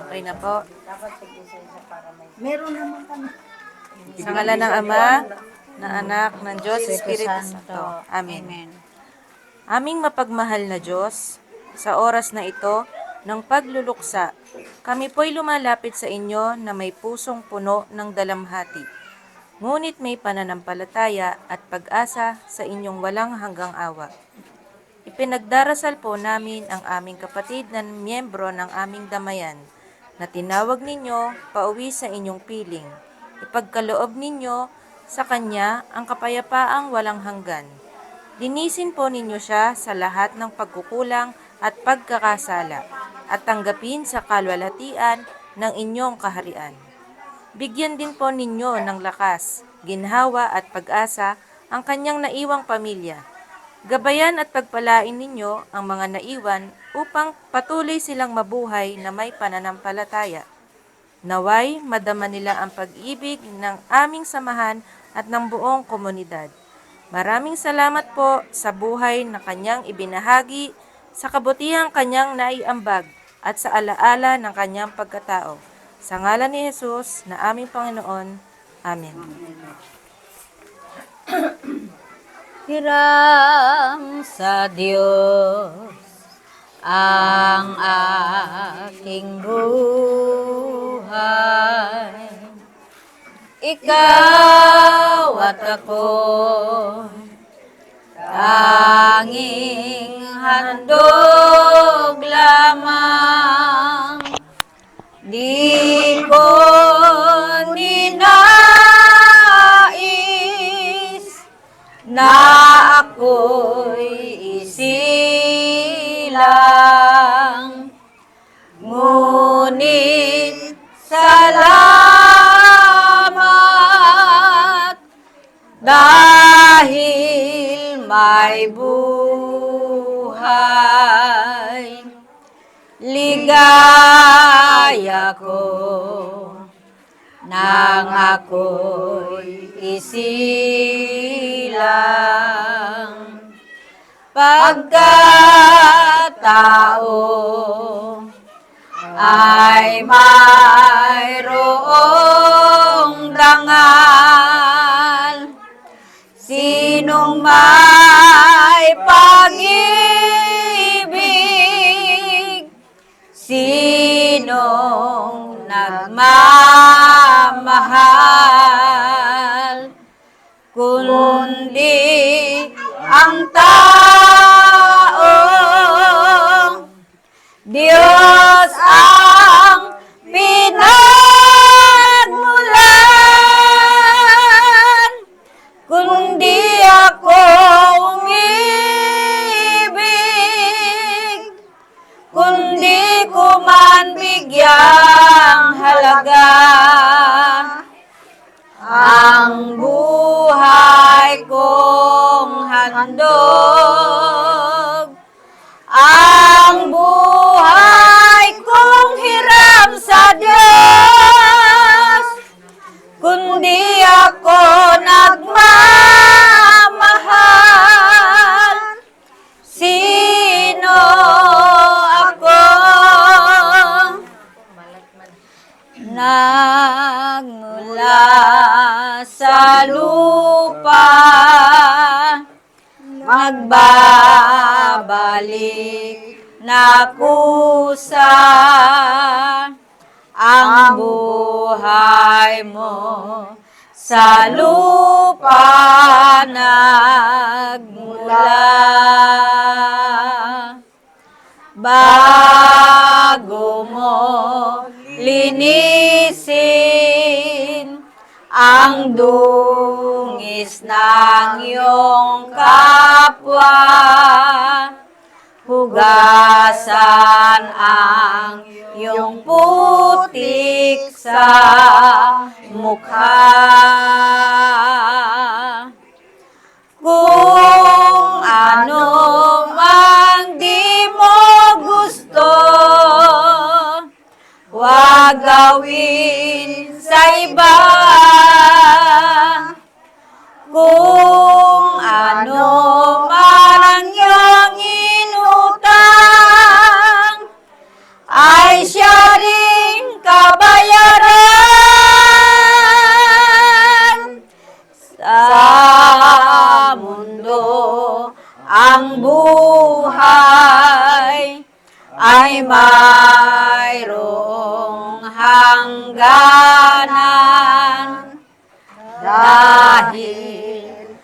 Okay na po. Meron naman kami. Sa ngala ng Ama, ng Anak, ng Diyos, Espiritu Santo. Amen. Aming mapagmahal na Diyos, sa oras na ito, ng pagluluksa, kami po'y lumalapit sa inyo na may pusong puno ng dalamhati. Ngunit may pananampalataya at pag-asa sa inyong walang hanggang awa. Ipinagdarasal po namin ang aming kapatid na miyembro ng aming damayan na tinawag ninyo pauwi sa inyong piling. Ipagkaloob ninyo sa kanya ang kapayapaang walang hanggan. Linisin po ninyo siya sa lahat ng pagkukulang at pagkakasala at tanggapin sa kalwalhatian ng inyong kaharian. Bigyan din po ninyo ng lakas, ginhawa at pag-asa ang kanyang naiwang pamilya. Gabayan at pagpalain ninyo ang mga naiwan upang patuloy silang mabuhay na may pananampalataya. Naway, madama nila ang pag-ibig ng aming samahan at ng buong komunidad. Maraming salamat po sa buhay na kanyang ibinahagi, sa kabutihang kanyang naiambag at sa alaala ng kanyang pagkatao. Sa ngalan ni Jesus na aming Panginoon. Amen. Hiram sa Diyos ang aking buhay. Ikaw at ako tanging handog lamang may buhay. Ligaya ko nang ako'y isilang pagkatao ay mayroong dangal pag-ibig Sinong nagmamahal ko man bigyang halaga. Ang buhay kong handog Magbabalik na kusa Ang buhay mo sa lupa nagmula. Bago mo linisin ang dungis ng iyong kapwa hugasan ang iyong putik sa mukha kung ano mang di mo gusto, huwag gawin sa iba. ay mayroong hangganan dahil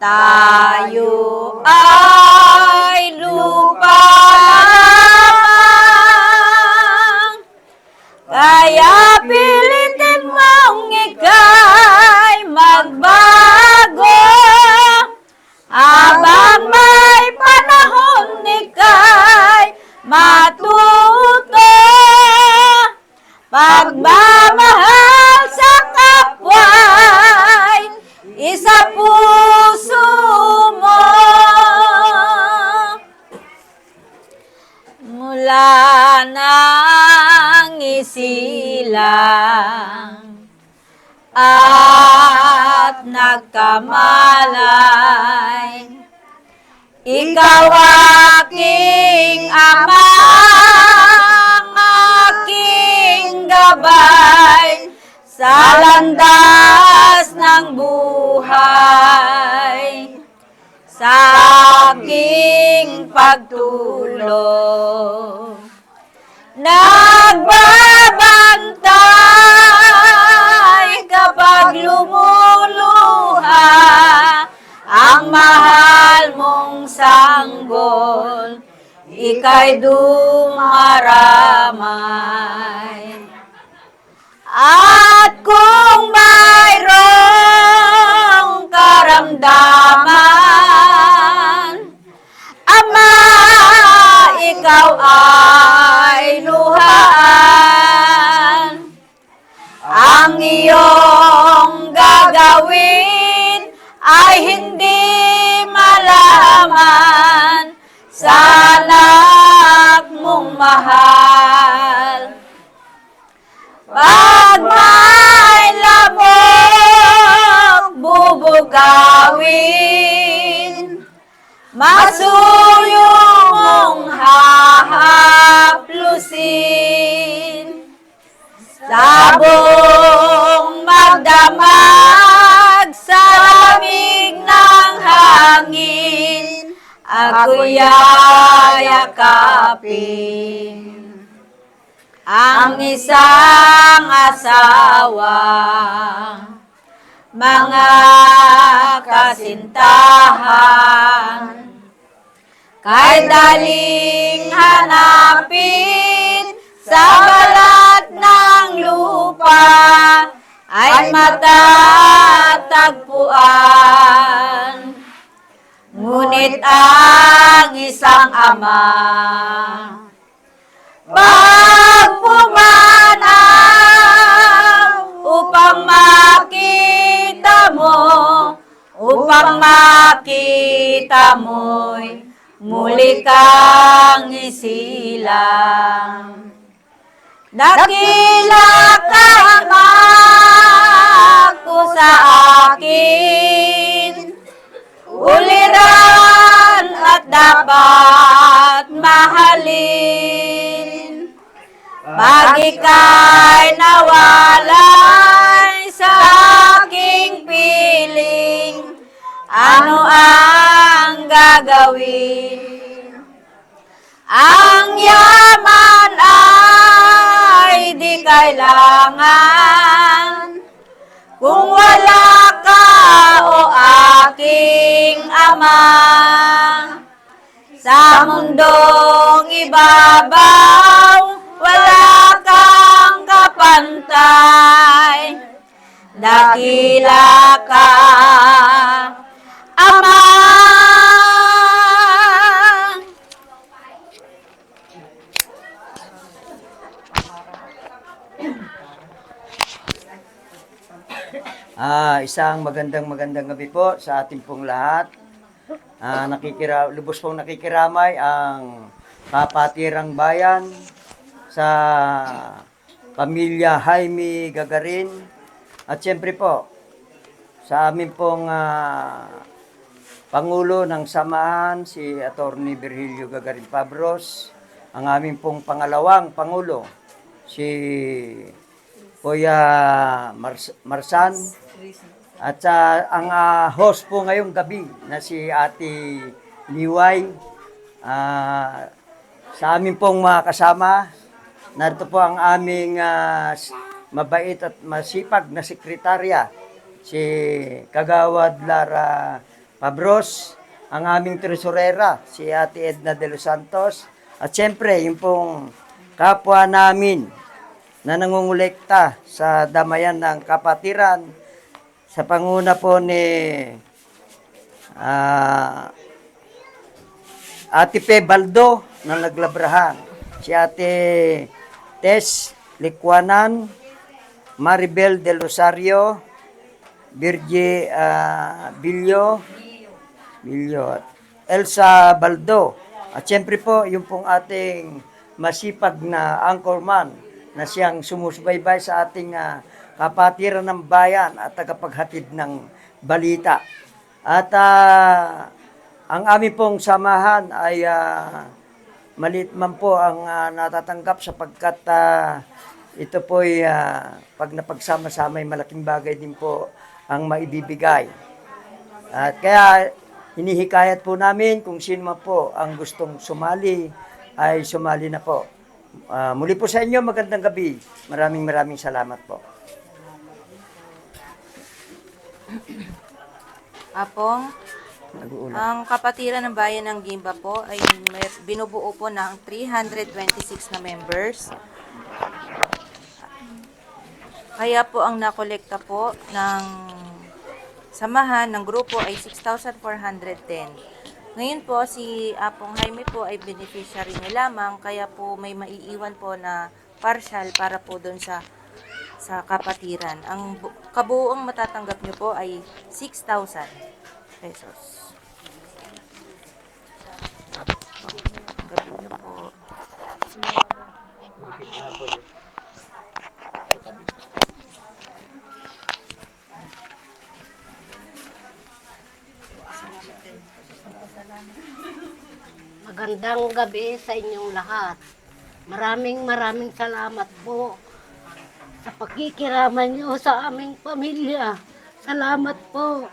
tayo ay lupa lamang. Kaya pili nang isilang at nagkamalay Ikaw aking ama, aking gabay sa landas ng buhay sa aking pagtulong. Nagbabantay kapag lumuluha ang mahal mong sanggol, ika'y dumaramay. At ako'y yakapin ang isang asawa. Mga kasintahan, kay daling hanapin sa balat ng lupa isang ama pag pumanaw upang makita mo, upang makita mo'y muli kang isilang. Dakila ka ako sa akin, uliran at dapat mahalin. Pag ika'y nawalay sa aking piling, ano ang gagawin? Ang yaman ay di kailangan kung wala aking ama. Sa mundong ibabaw wala kang kapantay. Dakila ka ama Ah, isang magandang magandang gabi po sa ating pong lahat. Ah, nakikira, lubos pong nakikiramay ang kapatirang bayan sa pamilya Jaime Gagarin. At siyempre po sa amin pong ah, Pangulo ng Samahan, si Attorney Virgilio Gagarin Pabros, ang aming pong pangalawang Pangulo, si Kuya Mars- Marsan, at sa ang ah, host po ngayong gabi na si Ate Niway, ah, sa amin pong mga kasama, narito po ang aming s- mabait at masipag na sekretarya, si Kagawad Lara Pabros, ang aming tresurera, si Ate Edna de los Santos, at siyempre, yung pong kapwa namin na nangungulekta sa damayan ng kapatiran, sa panguna po ni ah, Ate Pe Baldo na naglabrahan. Si Ate Tess Likwanan, Maribel Del Rosario, Virgie ah, Bilyo, Bilyo, Elsa Baldo. At siyempre po, yung pong ating masipag na anchorman na siyang sumusubaybay sa ating ah, kapatiran ng bayan at tagapaghatid ng balita. At ah, ang aming pong samahan ay ah, maliit man po ang ah, natatanggap sapagkat ah, ito po ay ah, pag napagsama-sama ay malaking bagay din po ang maibibigay. At kaya hinihikayat po namin kung sino man po ang gustong sumali ay sumali na po. Ah, muli po sa inyo, magandang gabi. Maraming maraming salamat po. Apong, ang kapatiran ng bayan ng Gimba po ay may, binubuo po ng 326 na members. Kaya po ang nakolekta po ng samahan ng grupo ay 6,410. Ngayon po si Apong Jaime po ay beneficiary niya lamang kaya po may maiiwan po na partial para po doon sa sa kapatiran. Ang bu- kabuuang matatanggap niyo po ay 6,000 pesos. Tanggapin niyo po. Magandang gabi sa inyong lahat. Maraming maraming salamat po sa pakikiraman niyo sa aming pamilya. Salamat po.